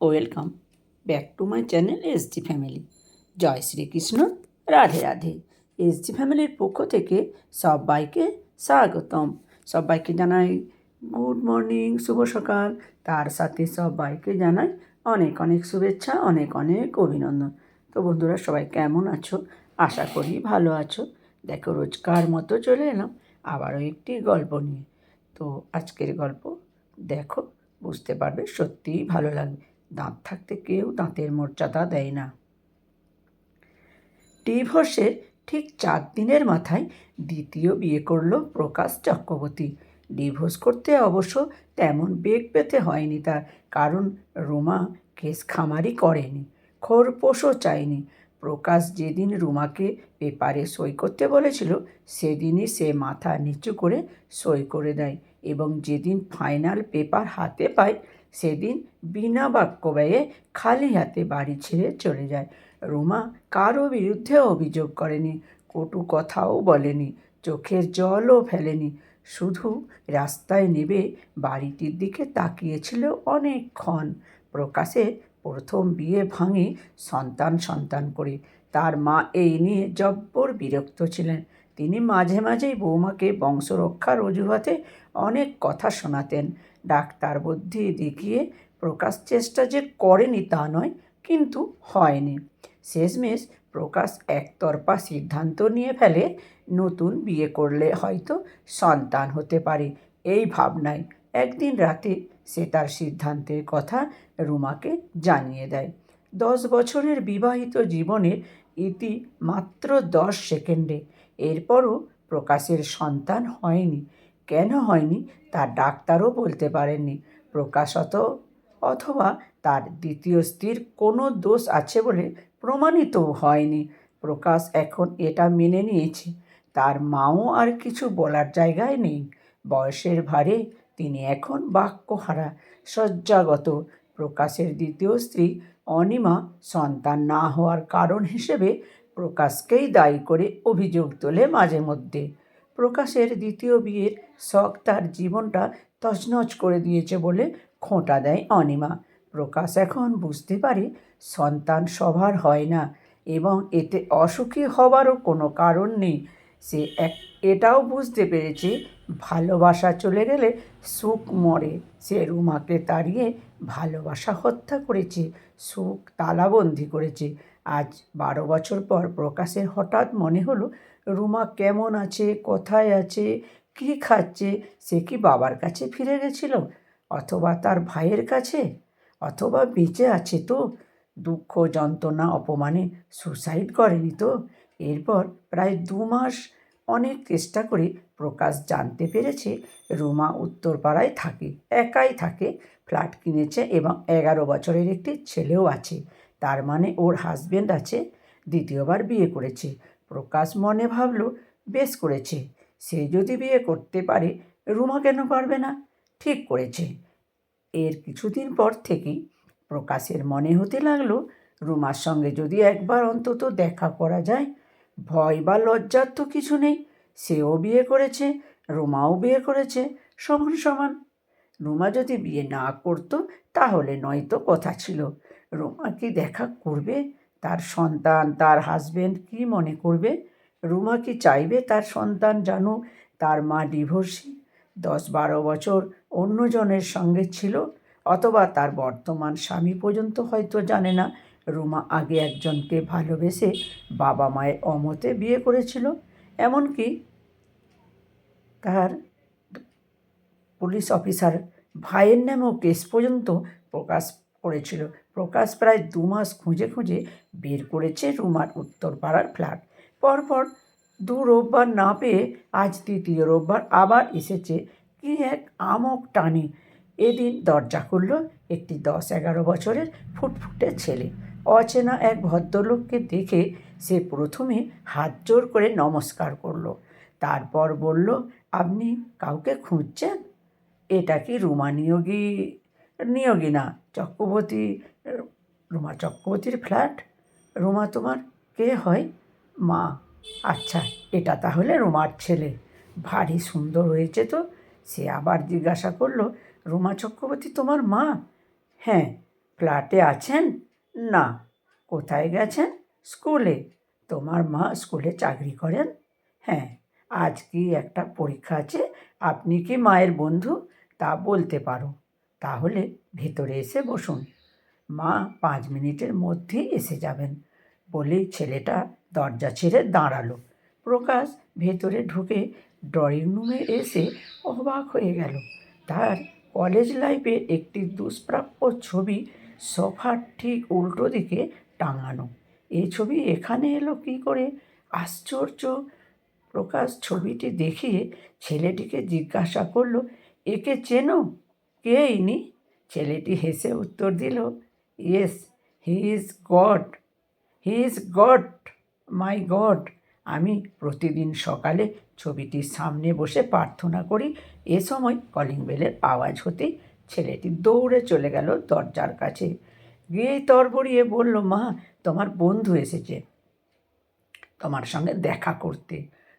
Welcome back to my channel S G family. Joy Shrikrishna, Radhe Radhe. S G ফ্যামিলির পক্ষ থেকে সবাইকে স্বাগতম। সবাইকে জানাই গুড মর্নিং, শুভ সকাল। তার সাথে সবাইকে জানাই অনেক অনেক শুভেচ্ছা, অনেক অনেক অভিনন্দন। তো বন্ধুরা, সবাই কেমন আছো? আশা করি ভালো আছো। দেখো, রোজকার মতো চলে এলাম আবারও একটি গল্প নিয়ে। তো আজকের গল্প, দেখো, বুঝতে পারবে, সত্যিই ভালো লাগবে। দাঁত থাকতে কেউ দাঁতের মর্যাদা দেয় না। ডিভোর্সের ঠিক চার দিনের মাথায় দ্বিতীয় বিয়ে করল প্রকাশ চক্রবর্তী। ডিভোর্স করতে অবশ্য তেমন বেগ পেতে হয়নি তার, কারণ রুমা কেস খামারি করেনি, খোরপোশও চায়নি। প্রকাশ যেদিন রুমাকে পেপারে সই করতে বলেছিল, সেদিনই সে মাথা নিচু করে সই করে দেয় এবং যেদিন ফাইনাল পেপার হাতে পায় সেদিন বিনা বাক্য ব্যয়ে খালি হাতে বাড়ি ছেড়ে চলে যায়। রুমা কারও বিরুদ্ধে অভিযোগ করেনি, কটু কথাও বলেনি, চোখের জলও ফেলেনি। শুধু রাস্তায় নেবে বাড়িটির দিকে তাকিয়েছিল অনেকক্ষণ। প্রকাশের প্রথম বিয়ে ভাঙে সন্তান সন্তান করে। তার মা এই নিয়ে জব্বর বিরক্ত ছিলেন। তিনি মাঝে মাঝেই বৌমাকে বংশরক্ষার অজুহাতে অনেক কথা শোনাতেন। ডাক্তার বুদ্ধি দেখিয়ে প্রকাশ চেষ্টা যে করেনি তা নয়, কিন্তু হয়নি। শেষমেশ প্রকাশ একতরফা সিদ্ধান্ত নিয়ে ফেলে, নতুন বিয়ে করলে হয়তো সন্তান হতে পারে, এই ভাবনায় একদিন রাতে সে তার সিদ্ধান্তের কথা রুমাকে জানিয়ে দেয়। দশ বছরের বিবাহিত জীবনের ইতি মাত্র দশ সেকেন্ডে। এরপরও প্রকাশের সন্তান হয়নি। কেন হয়নি তা ডাক্তারও বলতে পারেননি। প্রকাশত অথবা তার দ্বিতীয় স্ত্রীর কোনো দোষ আছে বলে প্রমাণিতও হয়নি। প্রকাশ এখন এটা মেনে নিয়েছে। তার মাও আর কিছু বলার জায়গায় নেই। বয়সের ভারে তিনি এখন বাক্যহারা, শয্যাগত। প্রকাশের দ্বিতীয় স্ত্রী অনিমা সন্তান না হওয়ার কারণ হিসেবে প্রকাশকেই দায়ী করে অভিযোগ তোলে মাঝে মধ্যে। প্রকাশের দ্বিতীয় বিয়ের শখ তার জীবনটা তছনছ করে দিয়েছে বলে খোঁটা দেয় অনিমা। প্রকাশ এখন বুঝতে পারে সন্তান সবার হয় না এবং এতে অসুখী হবারও কোনো কারণ নেই। সে এক, এটাও বুঝতে পেরেছে ভালোবাসা চলে গেলে সুখ মরে। সে রুমাকে তাড়িয়ে ভালোবাসা হত্যা করেছে, সুখ তালাবন্দি করেছে। আজ বারো বছর পর প্রকাশের হঠাৎ মনে হলো, রুমা কেমন আছে, কোথায় আছে, কী খাচ্ছে, সে কি বাবার কাছে ফিরে গেছিল, অথবা তার ভাইয়ের কাছে, অথবা বেঁচে আছে তো? দুঃখ, যন্ত্রণা, অপমানে সুসাইড করেনি তো? এরপর প্রায় দু মাস অনেক চেষ্টা করে প্রকাশ জানতে পেরেছে, রুমা উত্তরপাড়ায় থাকে, একাই থাকে, ফ্ল্যাট কিনেছে এবং এগারো বছরের একটি ছেলেও আছে। তার মানে ওর হাজবেন্ড আছে, দ্বিতীয়বার বিয়ে করেছে। প্রকাশ মনে ভাবল, বেশ করেছে। সে যদি বিয়ে করতে পারে, রুমা কেন পারবে না? ঠিক করেছে। এর কিছুদিন পর থেকেই প্রকাশের মনে হতে লাগল, রুমার সঙ্গে যদি একবার অন্তত দেখা করা যায়, ভয় বা লজ্জার তো কিছু নেই। সেও বিয়ে করেছে, রুমাও বিয়ে করেছে, সমান সমান। রুমা যদি বিয়ে না করতো, তাহলে নয়তো কথা ছিল। রুমা কি দেখা করবে? তার সন্তান, তার হাজবেন্ড কি মনে করবে? রুমা কি চাইবে তার সন্তান জানুক তার মা ডিভোর্সি দশ বারো বছর অন্যজনের সঙ্গে ছিল, অথবা তার বর্তমান স্বামী পর্যন্ত হয়তো জানে না। রুমা আগে একজনকে ভালোবেসে বাবা মায়ের অমতে বিয়ে করেছিল। এমনকি তার পুলিশ অফিসার ভাইয়ের নামেও কেস পর্যন্ত প্রকাশ করেছিল। প্রকাশ প্রায় দু মাস খুঁজে খুঁজে বের করেছে রুমার উত্তরপাড়ার ফ্ল্যাট। পরপর দু রোববার না পেয়ে আজ তৃতীয় রোববার আবার এসেছে কি এক আমক টানে। এদিন দরজা খুলল একটি দশ এগারো বছরের ফুটফুটে ছেলে। অচেনা এক ভদ্রলোককে দেখে সে প্রথমে হাত জোর করে নমস্কার করল। তারপর বলল, আপনি কাউকে খুঁজছেন? এটা কি রুমা নিয়োগী না। চক্রবর্তী, রুমা, চক্রবর্তীর ফ্ল্যাট রুমা, তোমার কে হয়? মা। আচ্ছা এটা তাহলে রুমার ছেলে। ভারী সুন্দর হয়েছে তো। সে আবার জিজ্ঞাসা করল, রুমা, চক্রবর্তী তোমার মা? হ্যাঁ। ফ্ল্যাটে আছেন? না। কোথায় গেছেন? স্কুলে। তোমার মা স্কুলে চাকরি করেন? হ্যাঁ। আজ কি একটা পরীক্ষা আছে? আপনি কি মায়ের বন্ধু? তা বলতে পারো। তাহলে ভেতরে এসে বসুন। মা পাঁচ মিনিটের মধ্যেই এসে যাবেন বলে ছেলেটা দরজা ছেড়ে দাঁড়াল। প্রকাশ ভেতরে ঢুকে ড্রয়িং রুমে এসে অবাক হয়ে গেল। তার কলেজ লাইফের একটি দুষ্প্রাপ্য ছবি সোফার ঠিক উল্টো দিকে টাঙানো। এই ছবি এখানে এলো কী করে? আশ্চর্য। প্রকাশ ছবিটি দেখিয়ে ছেলেটিকে জিজ্ঞাসা করল, একে চেনো? কে ইনি ছেলেটি হেসে উত্তর দিল, yes, he is God, he is God, my God. আমি প্রতিদিন সকালে ছবিটির সামনে বসে প্রার্থনা করি। এ সময় কলিং বেলের আওয়াজ হতেই ছেলেটি দৌড়ে চলে গেল দরজার কাছে। গিয়েই তরবরিয়ে বলল, মা, তোমার বন্ধু এসেছে তোমার সঙ্গে দেখা করতে।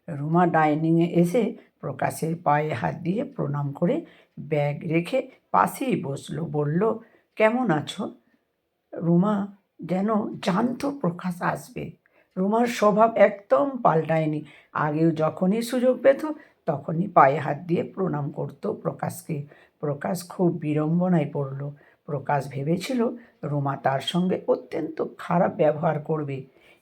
রুমা ডাইনিংয়ে এসে প্রকাশের পায়ে হাত দিয়ে প্রণাম করে ব্যাগ রেখে পাশেই বসল, বলল, কেমন আছো? রুমা, যেন জানত প্রকাশ আসবে। রুমার স্বভাব একদম পাল্টায়নি। আগেও যখনই সুযোগ পেত, তখনই পায়ে হাত দিয়ে প্রণাম করত প্রকাশকে। প্রকাশ খুব বিড়ম্বনায় পড়ল। প্রকাশ ভেবেছিল, রুমা তার সঙ্গে অত্যন্ত খারাপ ব্যবহার করবে।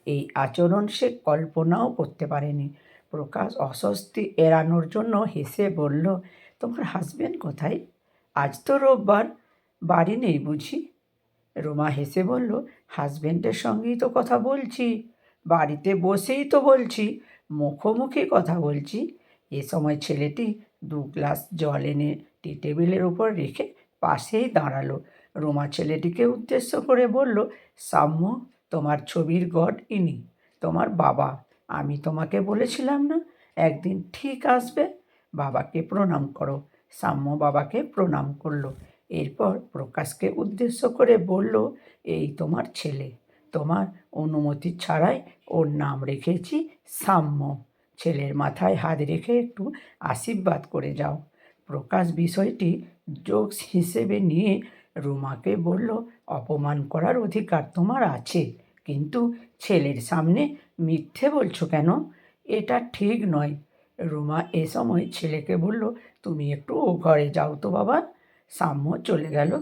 এই আচরণ সে কল্পনাও করতে পারেনি। প্রকাশ অস্বস্তি এড়ানোর জন্য হেসে বলল, তোমার হাজবেন্ড কোথায়? আজ তো রোববার, বাড়ি নেই বুঝি? রোমা হেসে বলল হাজবেন্ডের সঙ্গেই তো কথা বলছি, বাড়িতে বসেই তো বলছি, মুখোমুখি কথা বলছি। এ সময় ছেলেটি দু গ্লাস জল এনে টি টেবিলের উপর রেখে পাশেই দাঁড়াল। রোমা ছেলেটিকে উদ্দেশ্য করে বলল, সাম্য, তোমার ছবির গড ইনি, তোমার বাবা। আমি তোমাকে বলেছিলাম না, একদিন ঠিক আসবে। বাবাকে প্রণাম করো। সাম্য বাবাকে প্রণাম করল। এরপর প্রকাশকে উদ্দেশ্য করে বলল, এই তোমার ছেলে। তোমার অনুমতি ছাড়াই ওর নাম রেখেছি সাম্য। ছেলের মাথায় হাত রেখে একটু আশীর্বাদ করে যাও। প্রকাশ বিষয়টি জোকস হিসেবে নিয়ে রুমাকে বলল, অপমান করার অধিকার তোমার আছে। কিন্তু ছেলের সামনে মিথ্যে বলছো কেন? এটা ঠিক নয়। রুমা এ সময় ছেলেকে বলল, তুমি একটু ও ঘরে যাও তো বাবা। সাম্য চলে গেল।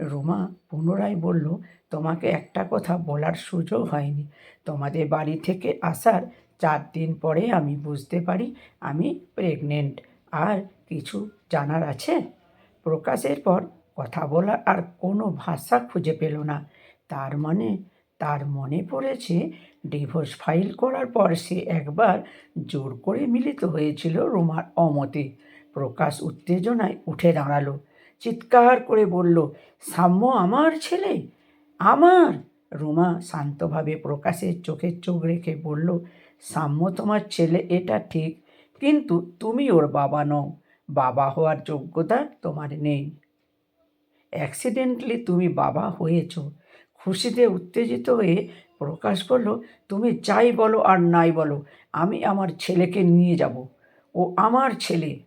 রুমা পুনরায় বলল, তোমাকে একটা কথা বলার সুযোগ হয়নি। তোমাদের বাড়ি থেকে আসার চার দিন পরে আমি বুঝতে পারি আমি প্রেগনেন্ট আর কিছু জানার আছে? প্রকাশের পর কথা বলার আর কোনো ভাষা খুঁজে পেল না। তার মানে তার মনে পড়েছে, ডিভোর্স ফাইল করার পর সে একবার জোর করে মিলিত হয়েছিল রুমার অমতে। প্রকাশ উত্তেজনায় উঠে দাঁড়াল, চিৎকার করে বলল, সাম্য আমার ছেলে? আমার? রুমা শান্তভাবে প্রকাশের চোখে চোখ রেখে বলল, সাম্য তোমার ছেলে, এটা ঠিক, কিন্তু তুমি ওর বাবা নও। বাবা হওয়ার যোগ্যতা তোমার নেই। অ্যাক্সিডেন্টলি তুমি বাবা হয়েছ খুশিতে উত্তেজিত হয়ে প্রকাশ করল, তুমি যাই বলো আর নাই বলো, আমি আমার ছেলেকে নিয়ে যাব। ও আমার ছেলে।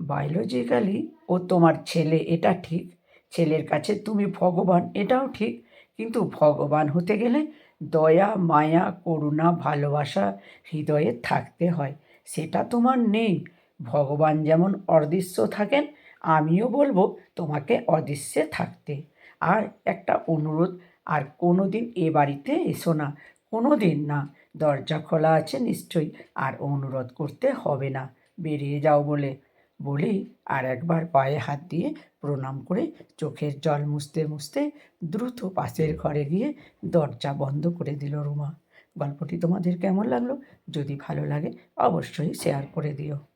বায়োলজিক্যালি ও তোমার ছেলে, এটা ঠিক। ছেলের কাছে তুমি ভগবান, এটাও ঠিক। কিন্তু ভগবান হতে গেলে দয়া, মায়া, করুণা, ভালোবাসা হৃদয়ে থাকতে হয়। সেটা তোমার নেই। ভগবান যেমন অদৃশ্য থাকেন, আমিও বলব তোমাকে অদৃশ্যে থাকতে। আর একটা অনুরোধ, আর কোনো দিন এ বাড়িতে এসো না। কোনো দিন না। দরজা খোলা আছে নিশ্চয়ই, আর অনুরোধ করতে হবে না। বেরিয়ে যাও বলে। বলেই আর একবার পায়ে হাত দিয়ে প্রণাম করে চোখের জল মুছতে মুছতে দ্রুত পাশের ঘরে গিয়ে দরজা বন্ধ করে দিল রুমা। গল্পটি তোমাদের কেমন লাগল? যদি ভালো লাগে, অবশ্যই শেয়ার করে দিও।